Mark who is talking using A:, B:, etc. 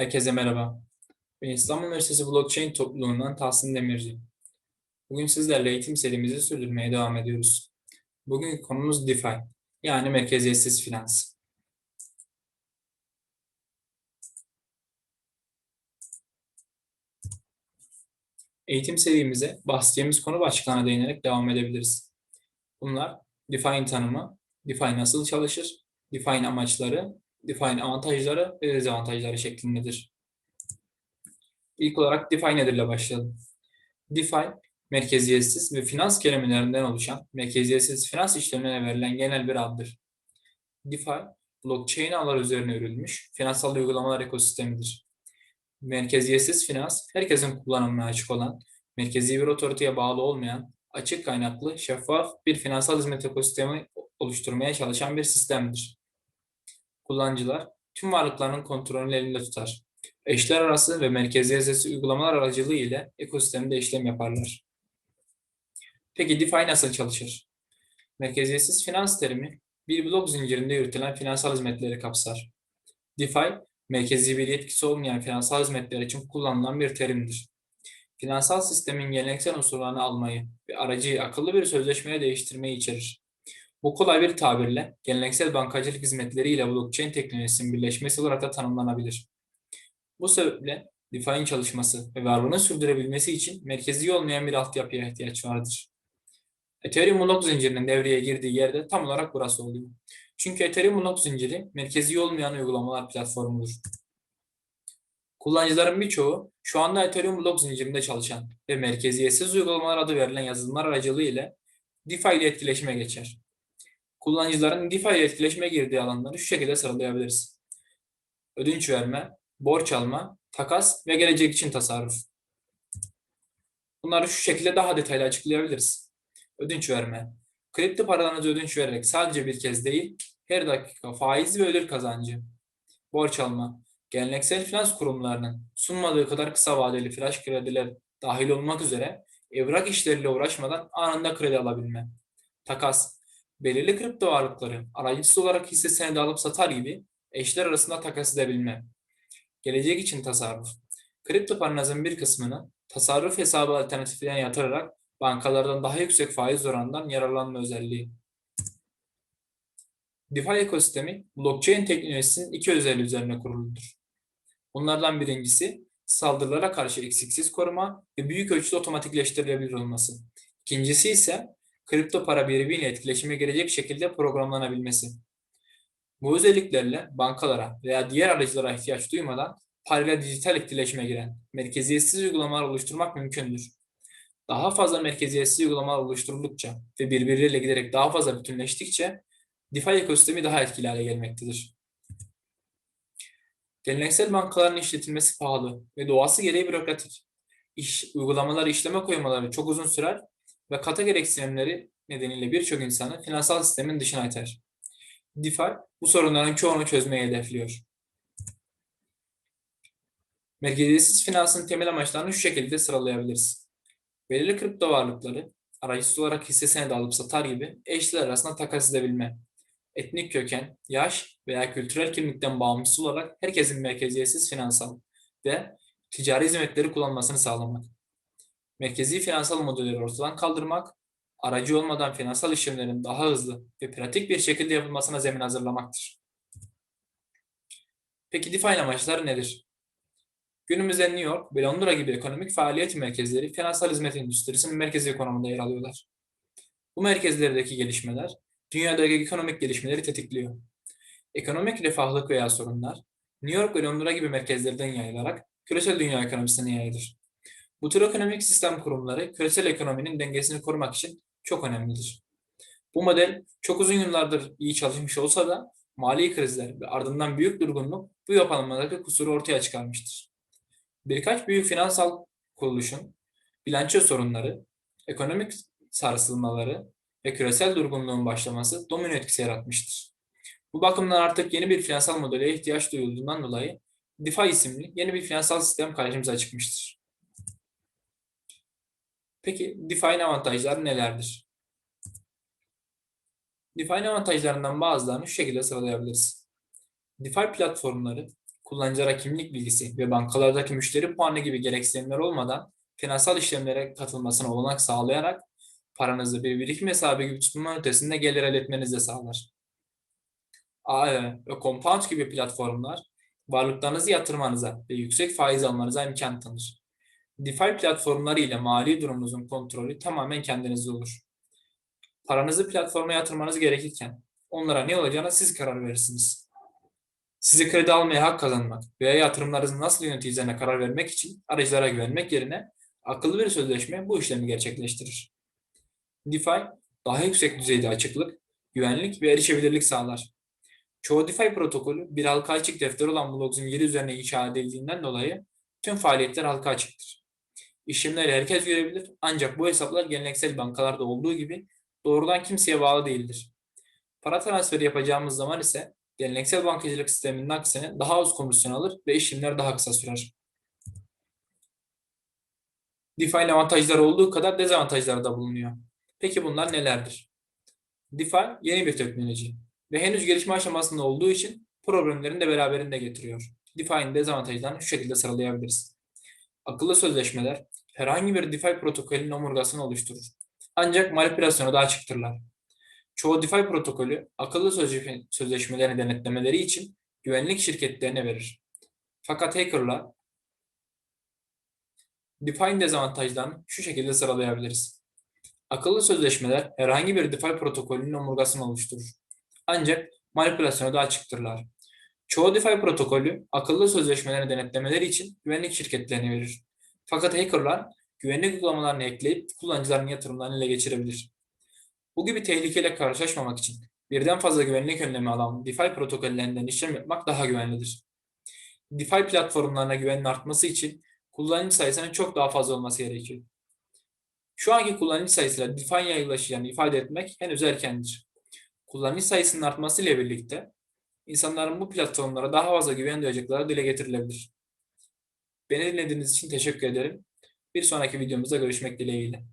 A: Herkese merhaba. Ben İstanbul Üniversitesi Blockchain topluluğundan Tahsin Demirci. Bugün sizlerle eğitim serimizi sürdürmeye devam ediyoruz. Bugün konumuz DeFi, yani merkeziyetsiz finans. Eğitim serimize bahsedeceğimiz konu başlıklarına değinerek devam edebiliriz. Bunlar DeFi'nin tanımı, DeFi nasıl çalışır, DeFi'nin amaçları, DeFi'nin avantajları ve dezavantajları şeklindedir. İlk olarak DeFi nedirle başlayalım. DeFi, merkeziyetsiz ve finans kelimelerinden oluşan merkeziyetsiz finans işlemlerine verilen genel bir addır. DeFi, blockchain ağlar üzerine örülmüş finansal uygulamalar ekosistemidir. Merkeziyetsiz finans, herkesin kullanımına açık olan, merkezi bir otoriteye bağlı olmayan, açık kaynaklı, şeffaf bir finansal hizmet ekosistemi oluşturmaya çalışan bir sistemdir. Kullanıcılar tüm varlıklarının kontrolünü elinde tutar. Eşler arası ve merkeziyetsiz uygulamalar aracılığı ile ekosistemde işlem yaparlar. Peki DeFi nasıl çalışır? Merkeziyetsiz finans terimi bir blok zincirinde yürütülen finansal hizmetleri kapsar. DeFi, merkezi bir yetkisi olmayan finansal hizmetler için kullanılan bir terimdir. Finansal sistemin geleneksel unsurlarını almayı ve aracıyı akıllı bir sözleşmeye değiştirmeyi içerir. Bu kolay bir tabirle geleneksel bankacılık hizmetleri ile blockchain teknolojisinin birleşmesi olarak da tanımlanabilir. Bu sebeple DeFi'nin çalışması ve varlığını sürdürebilmesi için merkezi olmayan bir altyapıya ihtiyaç vardır. Ethereum blok zincirinin devreye girdiği yerde tam olarak burası oluyor. Çünkü Ethereum blok zinciri merkezi olmayan uygulamalar platformudur. Kullanıcıların birçoğu şu anda Ethereum blok zincirinde çalışan ve merkeziyetsiz uygulamalar adı verilen yazılımlar aracılığı ile DeFi ile etkileşime geçer. Kullanıcıların DeFi ile etkileşime girdiği alanları şu şekilde sıralayabiliriz. Ödünç verme, borç alma, takas ve gelecek için tasarruf. Bunları şu şekilde daha detaylı açıklayabiliriz. Ödünç verme. Kripto paralarınızı ödünç vererek sadece bir kez değil, her dakika faiz ve ödül kazancı. Borç alma. Geleneksel finans kurumlarının sunmadığı kadar kısa vadeli flash krediler dahil olmak üzere evrak işleriyle uğraşmadan anında kredi alabilme. Takas. Belirli kripto varlıkları aracısı olarak hisse senedi alıp satar gibi eşler arasında takas edebilme. Gelecek için tasarruf. Kripto paranızın bir kısmını tasarruf hesabı alternatiflerine yatırarak bankalardan daha yüksek faiz oranından yararlanma özelliği. DeFi ekosistemi blockchain teknolojisinin iki özelliği üzerine kuruludur. Bunlardan birincisi saldırılara karşı eksiksiz koruma ve büyük ölçüde otomatikleştirilebilir olması. İkincisi ise kripto para birimiyle etkileşime gelecek şekilde programlanabilmesi. Bu özelliklerle bankalara veya diğer aracılara ihtiyaç duymadan parayla dijital etkileşime giren merkeziyetsiz uygulamalar oluşturmak mümkündür. Daha fazla merkeziyetsiz uygulamalar oluşturuldukça ve birbirleriyle giderek daha fazla bütünleştikçe DeFi ekosistemi daha etkili hale gelmektedir. Geleneksel bankaların işletilmesi pahalı ve doğası gereği bürokratik. İş, uygulamaları işleme koymaları çok uzun sürer ve kata gereksinimleri nedeniyle birçok insanı finansal sistemin dışına iter. DeFi bu sorunların çoğunu çözmeyi hedefliyor. Merkeziyetsiz finansın temel amaçlarını şu şekilde sıralayabiliriz. Belirli kripto varlıkları aracısız olarak hisse senedi alıp satar gibi eşler arasında takas edebilme. Etnik köken, yaş veya kültürel kimlikten bağımsız olarak herkesin merkeziyetsiz finansal ve ticari hizmetleri kullanmasını sağlamak. Merkezi finansal modelleri ortadan kaldırmak, aracı olmadan finansal işlemlerin daha hızlı ve pratik bir şekilde yapılmasına zemin hazırlamaktır. Peki DeFi amaçları nedir? Günümüzde New York ve Londra gibi ekonomik faaliyet merkezleri finansal hizmet endüstrisinin merkezi konumunda yer alıyorlar. Bu merkezlerdeki gelişmeler dünyadaki ekonomik gelişmeleri tetikliyor. Ekonomik refahlık veya sorunlar New York ve Londra gibi merkezlerden yayılarak küresel dünya ekonomisine yayılır. Bu tür ekonomik sistem kurumları küresel ekonominin dengesini korumak için çok önemlidir. Bu model çok uzun yıllardır iyi çalışmış olsa da mali krizler ve ardından büyük durgunluk bu yapılanmadaki kusuru ortaya çıkarmıştır. Birkaç büyük finansal kuruluşun bilanço sorunları, ekonomik sarsılmaları ve küresel durgunluğun başlaması domino etkisi yaratmıştır. Bu bakımdan artık yeni bir finansal modele ihtiyaç duyulduğundan dolayı DeFi isimli yeni bir finansal sistem karşımıza çıkmıştır. Peki DeFi'nin avantajları nelerdir? DeFi'nin avantajlarından bazılarını şu şekilde sıralayabiliriz. DeFi platformları kullanıcılara kimlik bilgisi ve bankalardaki müşteri puanı gibi gereksinimler olmadan finansal işlemlere katılmasına olanak sağlayarak paranızı bir birikim hesabı gibi tutma ötesinde gelir elde etmenizi sağlar. AE ve Compound gibi platformlar varlıklarınızı yatırmanıza ve yüksek faiz almanıza imkan tanır. DeFi platformları ile mali durumunuzun kontrolü tamamen kendinizde olur. Paranızı platforma yatırmanız gerekirken onlara ne olacağına siz karar verirsiniz. Sizi kredi almaya hak kazanmak veya yatırımlarınızı nasıl yöneteceğine karar vermek için aracılara güvenmek yerine akıllı bir sözleşme bu işlemi gerçekleştirir. DeFi daha yüksek düzeyde açıklık, güvenlik ve erişebilirlik sağlar. Çoğu DeFi protokolü bir halka açık defter olan blok zinciri üzerine inşa edildiğinden dolayı tüm faaliyetler halka açıktır. İşlemleri herkes görebilir ancak bu hesaplar geleneksel bankalarda olduğu gibi doğrudan kimseye bağlı değildir. Para transferi yapacağımız zaman ise geleneksel bankacılık sisteminin aksine daha az komisyon alır ve işlemler daha kısa sürer. DeFi'nin avantajları olduğu kadar dezavantajları da bulunuyor. Peki bunlar nelerdir? DeFi yeni bir teknoloji ve henüz gelişme aşamasında olduğu için problemlerini de beraberinde getiriyor. DeFi'nin dezavantajlarını şu şekilde sıralayabiliriz. Akıllı sözleşmeler herhangi bir DeFi protokolünün omurgasını oluşturur. Ancak manipülasyona da açıktırlar. Çoğu DeFi protokolü akıllı sözleşmelerini denetlemeleri için güvenlik şirketlerine verir. Fakat hackerlar DeFi'nin dezavantajlarını şu şekilde sıralayabiliriz. Akıllı sözleşmeler herhangi bir DeFi protokolünün omurgasını oluşturur. Ancak manipülasyona da açıktırlar. Çoğu DeFi protokolü akıllı sözleşmelerini denetlemeleri için güvenlik şirketlerine verir. Fakat hackerlar güvenlik uygulamalarını ekleyip kullanıcıların yatırımlarını ele geçirebilir. Bu gibi tehlikeyle karşılaşmamak için birden fazla güvenlik önlemi alan DeFi protokollerinden işlem yapmak daha güvenlidir. DeFi platformlarına güvenin artması için kullanıcı sayısının çok daha fazla olması gerekiyor. Şu anki kullanıcı sayısıyla DeFi'ye yayılaşacağını ifade etmek henüz erkendir. Kullanıcı sayısının artmasıyla birlikte insanların bu platformlara daha fazla güven duyacakları dile getirilebilir. Beni dinlediğiniz için teşekkür ederim. Bir sonraki videomuzda görüşmek dileğiyle.